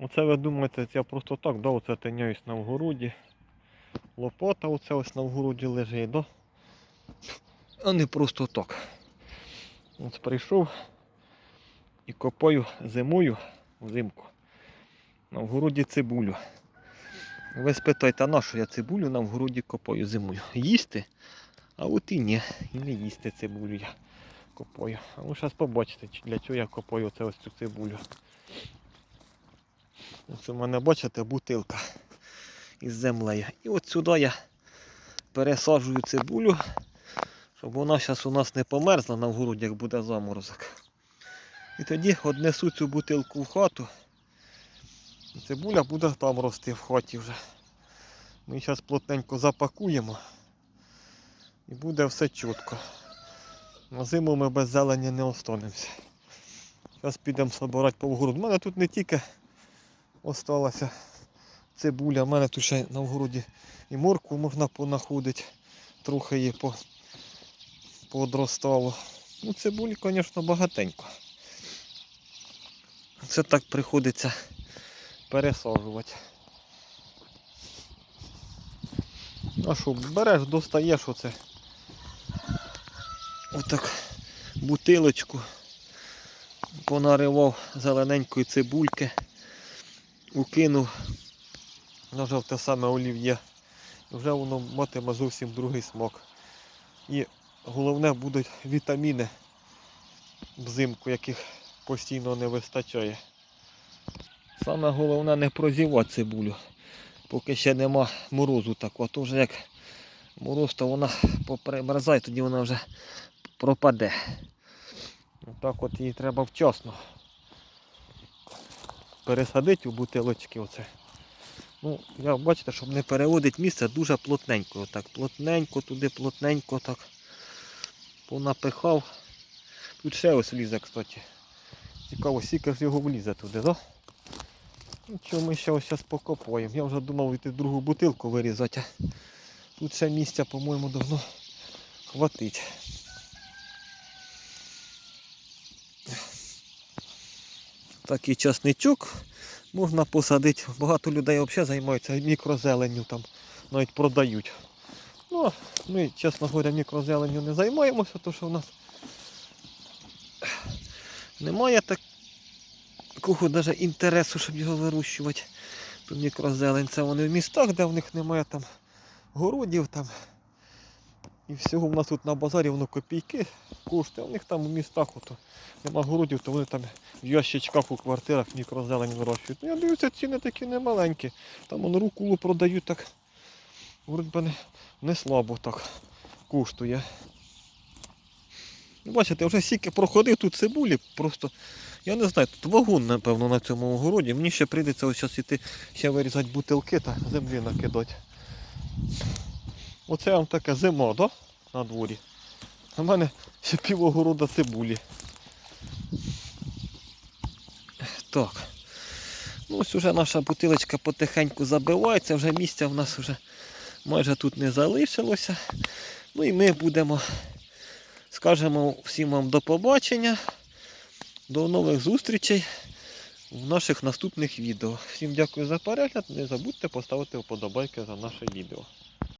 Оце ви думаєте, я просто так, да, оце тиняюсь на вгороді. Лопата оце ось на вгороді лежить, да? А не просто так. От прийшов і копаю зимою взимку. На вгороді цибулю. Ви спитаєте, а на що я цибулю на вгороді копаю зимою? Їсти? А от і ні, і не їсти цибулю я копаю. А ви зараз побачите, для чого я копаю це ось цю цибулю. Ось у мене, бачите, бутилка із землею. І от сюди я пересаджую цибулю, щоб вона зараз у нас не померзла на вгороді, як буде заморозок. І тоді однесу цю бутилку в хату. І цибуля буде там рости в хаті вже. Ми зараз плотненько запакуємо і буде все чітко. На зиму ми без зелені не останемося. Зараз підемо собирати по вгороду. У мене тут не тільки осталася цибуля, у мене тут ще на вгороді і моркву можна понаходити. Трохи її по... подростало. Ну, цибулі, звісно, багатенько. Це так приходиться пересаджувати. А що, береш, достаєш оце. Отак бутилочку. Понаривав зелененької цибульки. Укинув. Нажав те саме олів'є. І Вже воно матиме зовсім другий смак. І головне будуть вітаміни взимку, яких постійно не вистачає. Саме головне не прозівати цибулю, поки ще нема морозу такого. То вже як мороз, то вона попримерзає, тоді вона вже пропаде. Отак от її треба вчасно пересадити у бутилочки. Оце. Ну, я бачите, щоб не переводити місце дуже плотненько. Отак, плотненько, туди плотненько так понапихав. Тут ще ось влізе, кстати. Цікаво, ж його влізе туди, так? Нічого, ми ще ось зараз покопаємо. Я вже думав йти другу бутилку вирізати. Тут ще місця, по-моєму, давно хватить. Такий часничок можна посадити. Багато людей взагалі займаються мікрозеленню, там навіть продають. Ну, ми, чесно говоря, мікрозеленню не займаємося, тому що в нас немає такого навіть інтересу, щоб його вирощувати. Мікрозелень. Це вони в містах, де в них немає там городів там. І всього в нас тут на базарі воно копійки коштує. У них там у містах ото нема городів, то вони там в ящичках у квартирах мікрозелень вирощують. Ну, я дивлюся, ціни такі немаленькі. Там воно рукулу продають так. Вроді би не, не слабо так коштує. Ну, Бачите, вже стільки проходив тут цибулі, просто я не знаю, тут вагон, напевно, на цьому огороді. Мені ще прийдеться ось зараз іти ще вирізати бутилки та землі накидати. Оце вам така зима? На дворі. У мене ще пів огорода цибулі. Так. Ну ось уже наша бутилочка потихеньку забивається, вже місця в нас вже майже тут не залишилося. Ну і ми будемо, скажемо всім вам до побачення, до нових зустрічей в наших наступних відео. Всім дякую за перегляд. Не забудьте поставити вподобайки за наше відео.